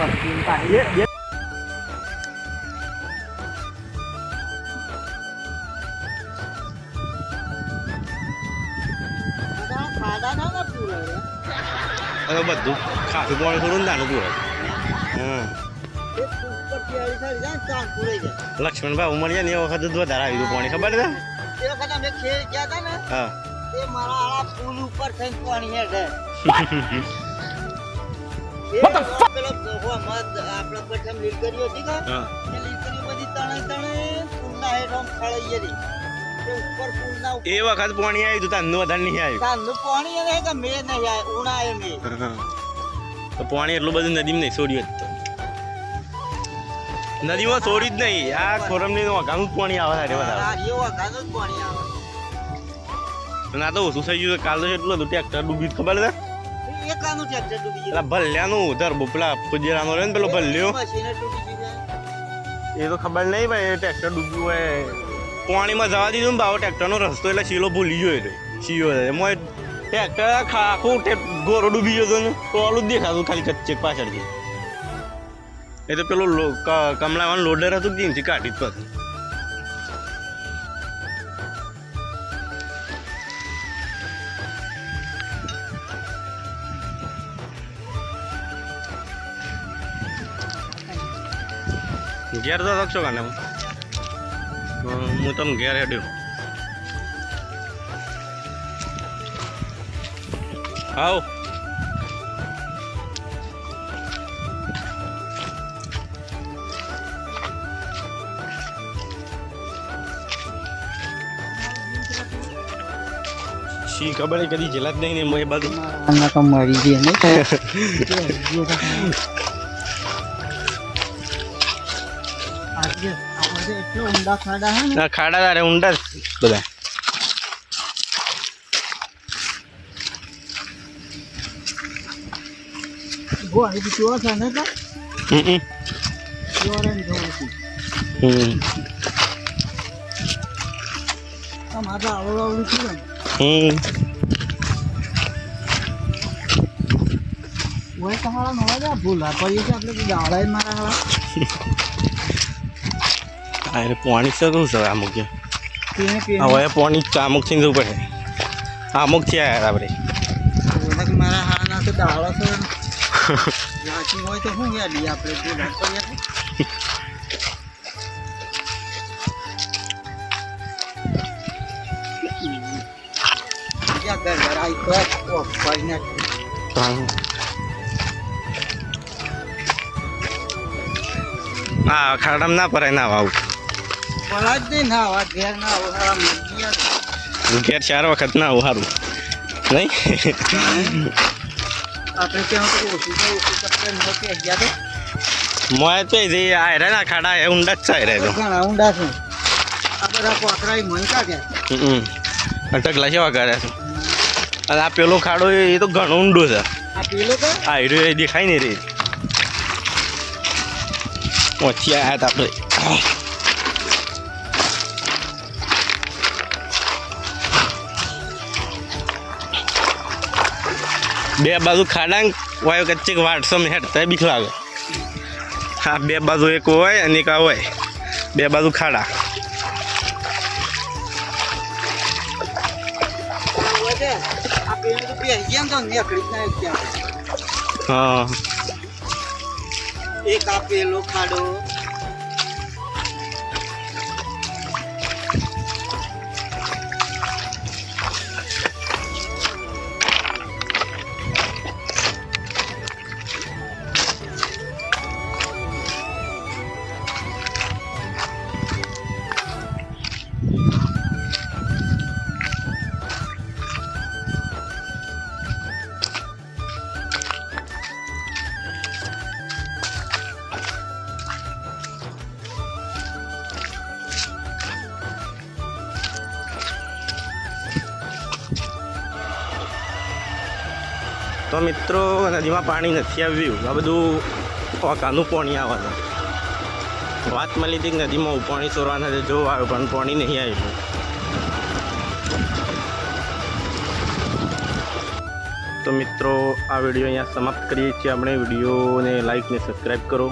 ઓય આઈ જા મોનો હવે બધું ખાસું પાણી થોડું નાનું પૂરે. લક્ષ્મણભાઈ ઉમર છે ને એ વખત જ વધારે હતું પાણી. ખબર છે? હા. હા? એ વખત પાણી આવ્યું તું તાનું વધારે નહીં આવ્યું. હા. તો પાણી એટલું બધું નદીમાં નહીં છોડ્યું જ તો. નદીમાં છોડી જ નહીં. આ ખોરમની વગાનું જ પાણી આવે વધારે. અને આ તો ઓછું થઈ ગયું. કાલ તો એટલું હતું ટ્રેક્ટર ડૂબી ખબર છે? પેલા ભલ્યાનું ધરબો પેલા પુજરાનો ને પેલો ભલ્યો. એ તો ખબર નહીં ભાઈ ટ્રેક્ટર ડૂબ્યું હોય. પાણીમાં જવા દીધું ને બાવો ટ્રેક્ટરનો રસ્તો એટલે શીલો ભૂલી ગયો એટલે શીયો એમાં ટ્રેક્ટર આખું ગોરો ડૂબી ગયો હતો ને તો જ દેખાતું ખાલી કચ્ચે પાછળથી. એ તો પેલો લો- લોડર હતું કે કાઢી જ પાછું ઘેર તો રાખશો કાને હું. તમને ઘેર હેડ્યો. આવ. શી ખબર કદી જેલા જ નહીં ને મેં એ બાજુ. મરી ગઈ ને. ખાડા તારે ઊંડા બધા. ગોળી ભૂલા પડી છે આપડે દાડા મારા એને પાણી છે શું છે અમુક પીને હવે પાણી જ અમુકથી જવું પડે અમુક થયા યાર આપણે મારા હાલા તો દાડા છે હોય તો શું યાદ આપણે હા ખાડામાં ના પરાય ના જ ના આવા ઘેર ચાર વખત ના આવું સારું નહીં? આપણે મોય તો એ આ રે ના ખાડા એ ઊંડા જ છે રે તો. ઘણા ઊંડા છે. આ બધા કોકરા મન કાઢ્યા હમ અટકલા કેવા કરે છે? અને આ પેલો ખાડો એ તો ઘણો ઊંડો છે. આ પેલો તો આ હીરો એ દેખાય નહીં રે. ઓછી આયા આપણે. બે બાજુ ખાડા વાયો કચ્ચે વાટસો મેં હેઠતા બીક લાગે. હા, બે બાજુ એક હોય અને એક આ હોય. બે બાજુ ખાડા. તો તો હા. એક આપેલો ખાડો. તો મિત્રો, નદીમાં પાણી નથી આવ્યું. આ બધું ઓકાનું પાણી આવવાનું. વાત મળી હતી નદીમાં ઉપાણી ચોરવાના છે. જો આવ્યું પણ પાણી નહીં આવ્યું. તો મિત્રો, આ વીડિયો અહીંયા સમાપ્ત કરીએ છીએ. આપણે વિડીયોને લાઈક ને સબસ્ક્રાઈબ કરો.